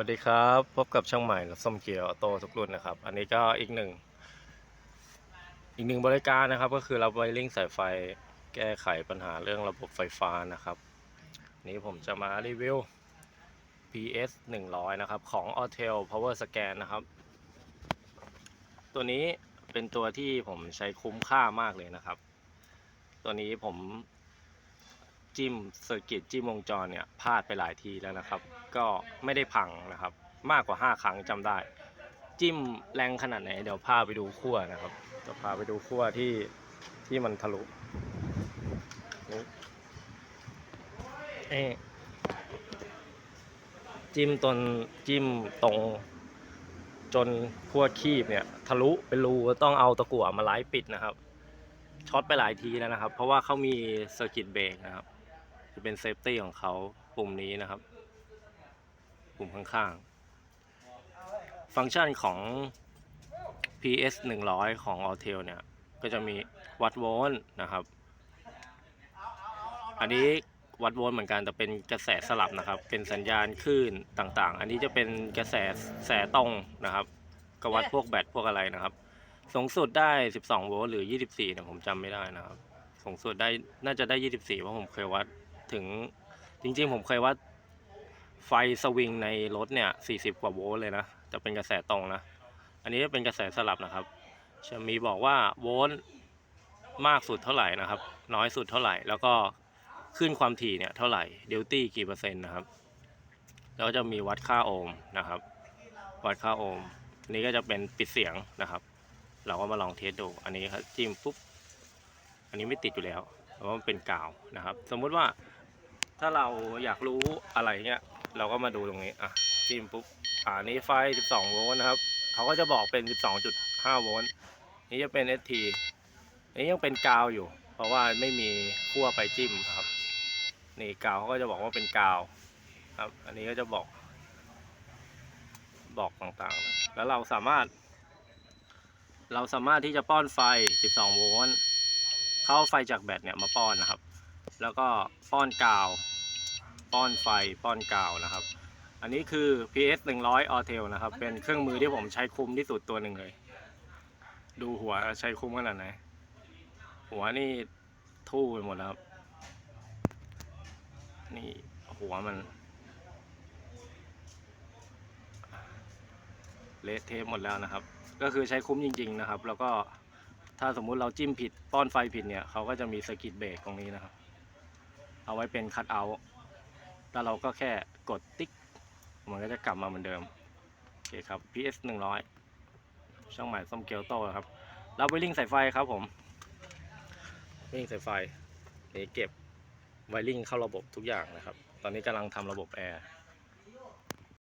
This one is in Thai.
วัสดีครับ พบกับช่างใหม่รถส้มเกียวออโต้ทุกรุ่นนะครับ อันนี้ก็อีกหนึ่ง อีกหนึ่งบริการนะครับ ก็คือรับไวริ่งสายไฟแก้ไขปัญหาเรื่องระบบไฟฟ้านะครับ นี้ผมจะมารีวิว PS 100 นะครับ ของ Autel Power Scan นะครับ ตัวนี้เป็นตัวที่ผมใช้คุ้มค่ามากเลยนะครับ ตัวนี้ผม จิ้มเซอร์กิตจิ้มวงจรเนี่ยพลาดไปหลายทีแล้วนะครับ ก็ไม่ได้พังนะครับ มากกว่า 5 ครั้งจำได้ จิ้มแรงขนาดไหน เดี๋ยวพาไปดูขั้วนะครับจะพาไปดูขั้วที่ที่มันทะลุนี่เอ๊จิ้มตนจิ้มตรง จนขั้วคีบเนี่ยทะลุเป็นรูต้องเอาตะกั่วมาไล่ปิดนะครับช็อตไปหลายทีแล้วนะครับ เพราะว่าเขามีเซอร์กิตเบรกนะครับ จะเป็นเซฟตี้ของเขาปุ่มนี้นะครับ ปุ่มข้างๆ ฟังก์ชันของ PS 100 ของ Autel เนี่ย ก็จะมีวัดโวลต์นะครับ อันนี้วัดโวลต์เหมือนกันแต่เป็นกระแสสลับนะครับ เป็นสัญญาณคลื่นต่างๆ อันนี้จะเป็นกระแสแสตรงนะครับก็วัดพวกแบตพวกอะไรนะครับ สูงสุดได้ 12 โวลต์หรือ 24เนี่ยผมจำไม่ได้นะครับ สูงสุดได้น่าจะได้ 24 เพราะผมเคยวัด ถึงจริงๆ ผมเคยวัดไฟสวิงในรถเนี่ย 40 กว่าโวลต์เลยนะจะเป็นกระแสตรงนะ อันนี้เป็นกระแสสลับนะครับ จะมีบอกว่าโวลต์มากสุดเท่าไหร่นะครับ น้อยสุดเท่าไหร่ แล้วก็ขึ้นความถี่เนี่ยเท่าไหร่เดลตี้กี่เปอร์เซ็นต์นะครับ แล้วจะมีวัดค่าโอห์มนะครับ วัดค่าโอห์มอันนี้ก็จะเป็นปิดเสียงนะครับ เราก็มาลองเทสดู อันนี้ครับจิ้มปุ๊บ อันนี้ไม่ติดอยู่แล้วเพราะมันเป็นกาวนะครับ สมมุติว่า ถ้าเราอยากรู้อะไรเงี้ย เราก็มาดูตรงนี้ อะจิ้มปุ๊บ อ่านี้ไฟ 12 โวลต์นะครับ เขาก็จะบอกเป็น 12.5 โวลต์ นี่จะเป็น ST นี่ยังเป็นกาวอยู่ เพราะว่าไม่มีขั้วไปจิ้มครับ นี่กาวเขาก็จะบอกว่าเป็นกาวครับ อันนี้ก็จะบอก บอกต่างๆ แล้วเราสามารถ เราสามารถที่จะป้อนไฟ 12 โวลต์ เข้าไฟจากแบตเนี่ยมาป้อนนะครับ แล้วก็ป้อนกาว ป้อนไฟป้อนกาวนะครับ อันนี้คือ PS 100 Autel นะครับ เป็นเครื่องมือที่ผมใช้คุ้มที่สุดตัวหนึ่งเลย ดูหัวใช้คุ้มขนาดไหน หัวนี่ทู่ไปหมดแล้วครับ นี่หัวมัน เละเทะหมดแล้วนะครับ ก็คือใช้คุ้มจริง ๆ นะครับ แล้วก็ถ้าสมมุติเราจิ้มผิดป้อนไฟผิดเนี่ยเขาก็จะมีสกิตเบรกตรงนี้นะครับ เอาไว้เป็นคัตเอาท์แล้วเราก็แค่กดติ๊ก มันก็จะกลับมาเหมือนเดิม โอเคครับ PS 100 ช่างใหม่ส้มเกียวโตครับรับไวริ่งสายไฟครับผมไวริ่งสายไฟเเก็บไวริ่งเข้าระบบทุกอย่างนะครับ ตอนนี้กำลังทำระบบแอร์